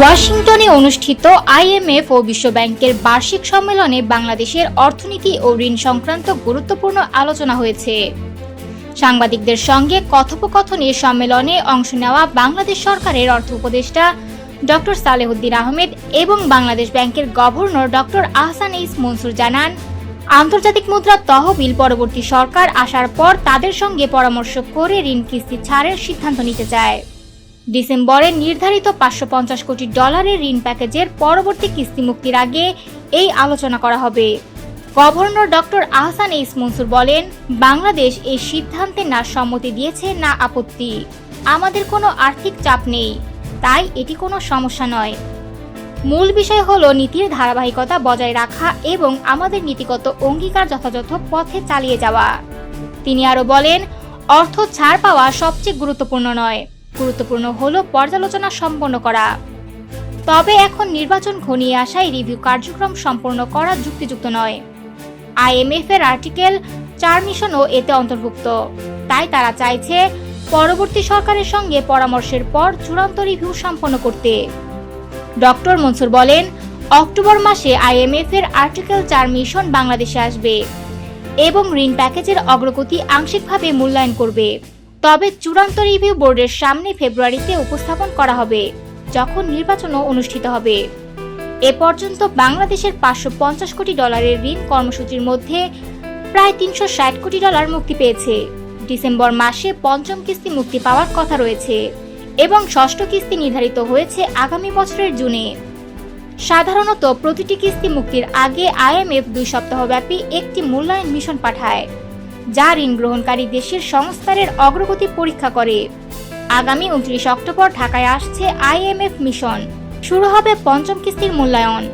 ওয়াশিংটনে অনুষ্ঠিত আইএমএফ ও বিশ্বব্যাংকের বার্ষিক সম্মেলনে বাংলাদেশের অর্থনীতি ও ঋণ সংক্রান্ত গুরুত্বপূর্ণ আলোচনা হয়েছে। সাংবাদিকদের সঙ্গে কথোপকথনে সম্মেলনে অংশ নেওয়া বাংলাদেশ সরকারের অর্থ উপদেষ্টা ডক্টর সালেহুদ্দিন আহমেদ এবং বাংলাদেশ ব্যাংকের governor doctor Ahsan H Mansur জানান, আন্তর্জাতিক মুদ্রা তহবিল পরবর্তী সরকার আসার পর তাদের সঙ্গে পরামর্শ করে ঋণ কিস্তি ছাড়ের সিদ্ধান্ত নিতে চায়। ডিসেম্বরে নির্ধারিত পাঁচশো পঞ্চাশ কোটি ডলারের ঋণ প্যাকেজের পরবর্তী কিস্তি মুক্তির আগে এই আলোচনা করা হবে। Governor doctor Ahsan H Mansur বলেন, বাংলাদেশ এই সিদ্ধান্তে না সম্মতি দিয়েছে, না আপত্তি। আমাদের কোনো আর্থিক চাপ নেই, তাই এটি কোনো সমস্যা নয়। মূল বিষয় হল নীতির ধারাবাহিকতা বজায় রাখা এবং আমাদের নীতিগত অঙ্গীকার যথাযথ পথে চালিয়ে যাওয়া। তিনি আরও বলেন, অর্থ ছাড় পাওয়া সবচেয়ে গুরুত্বপূর্ণ নয়। গুরুত্বপূর্ণ হল পর্যালোচনা সম্পন্ন করা। তবে এখন নির্বাচন ঘনিয়ে আসায় রিভিউ কার্যক্রম সম্পন্ন করা যুক্তিযুক্ত নয়। আইএমএফ এর আর্টিকেল চার মিশনও এতে অন্তর্ভুক্ত। তাই তারা চাইছে পরবর্তী সরকারের সঙ্গে পরামর্শের পর চূড়ান্ত রিভিউ সম্পন্ন করতে। ডক্টর মনসুর বলেন, অক্টোবর মাসে আইএমএফ এর আর্টিকেল চার মিশন বাংলাদেশে আসবে এবং ঋণ প্যাকেজের অগ্রগতি আংশিকভাবে মূল্যায়ন করবে। তবে চূড়ান্ত রিভিউ বোর্ডের সামনে ফেব্রুয়ারিতে উপস্থাপন করা হবে, যখন নির্বাচনও অনুষ্ঠিত হবে। এ পর্যন্ত বাংলাদেশের পাঁচশো পঞ্চাশ কোটি ডলারের ঋণ কর্মসূচির মধ্যে প্রায় তিনশো ষাট কোটি ডলার মুক্তি পেয়েছে। ডিসেম্বর মাসে পঞ্চম কিস্তি মুক্তি পাওয়ার কথা রয়েছে এবং ষষ্ঠ কিস্তি নির্ধারিত হয়েছে আগামী বছরের জুনে। সাধারণত প্রতিটি কিস্তি মুক্তির আগে আইএমএফ দুই সপ্তাহব্যাপী একটি মূল্যায়ন মিশন পাঠায়। যা ঋণ গ্রহণকারী দেশের সংস্কারের অগ্রগতি পরীক্ষা করে। আগামী উনত্রিশ অক্টোবর ঢাকায় আসছে আইএমএফ মিশন। শুরু হবে পঞ্চম কিস্তির মূল্যায়ন।